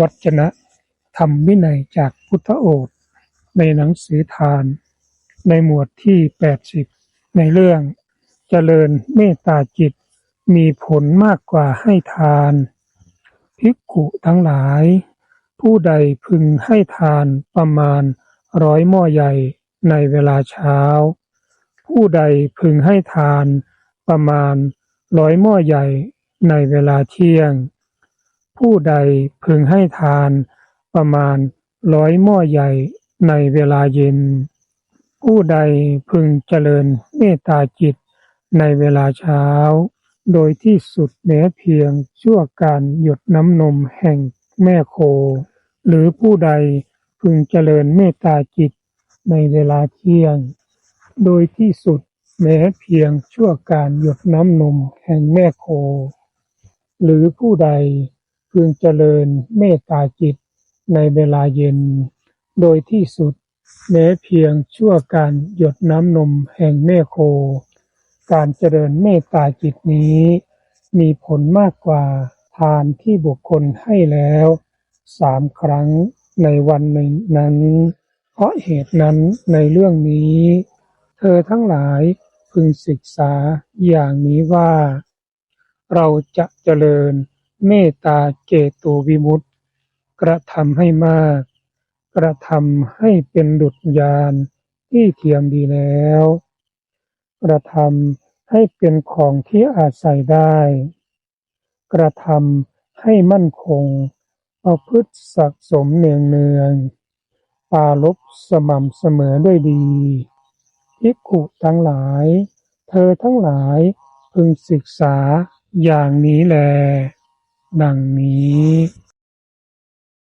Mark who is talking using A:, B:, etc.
A: วจนะธรรมวินัยจากพุทธโอษฐ์ในหนังสือทาน ในหมวดที่ 80 ในเรื่องเจริญเมตตาจิตมีผลมากกว่าให้ทาน ภิกขุทั้งหลาย ผู้ใดพึงให้ทานประมาณร้อยหม้อใหญ่ในเวลาเช้า ผู้ใดพึงให้ทานประมาณร้อยหม้อใหญ่ในเวลาเที่ยง ผู้ใดพึงให้ทาน ประมาณร้อยหม้อใหญ่ในเวลาเย็น ผู้ใดพึงเจริญเมตตาจิตในเวลาเช้า โดยที่สุดแม้เพียงชั่วการหยดน้ำนมแห่งแม่โค หรือผู้ใดพึงเจริญเมตตาจิตในเวลาเที่ยง โดยที่สุดแม้เพียงชั่วการหยดน้ำนมแห่งแม่โค หรือผู้ใด พึงเจริญเมตตาจิตในเวลาเย็น โดยที่สุดแม้เพียงชั่วการหยดน้ำนมแห่งแม่โค การเจริญเมตตาจิตนี้ มีผลมากกว่าทานที่บุคคลให้แล้วสามครั้งในวันหนึ่งนั้น เพราะเหตุนั้นในเรื่องนี้ เธอทั้งหลายพึงศึกษาอย่างนี้ว่า เราจะเจริญ เมตตาเจโตวิมุตติ กระทำให้มาก กระทำให้เป็นดุจยานที่เทียมดีแล้ว กระทำให้เป็นของที่อาศัยได้ กระทำให้มั่นคงประพฤติสะสมเนืองเนืองปารภสม่ำเสมอด้วยดีภิกขุทั้งหลาย เธอทั้งหลายพึงศึกษาอย่างนี้แล ดังนี้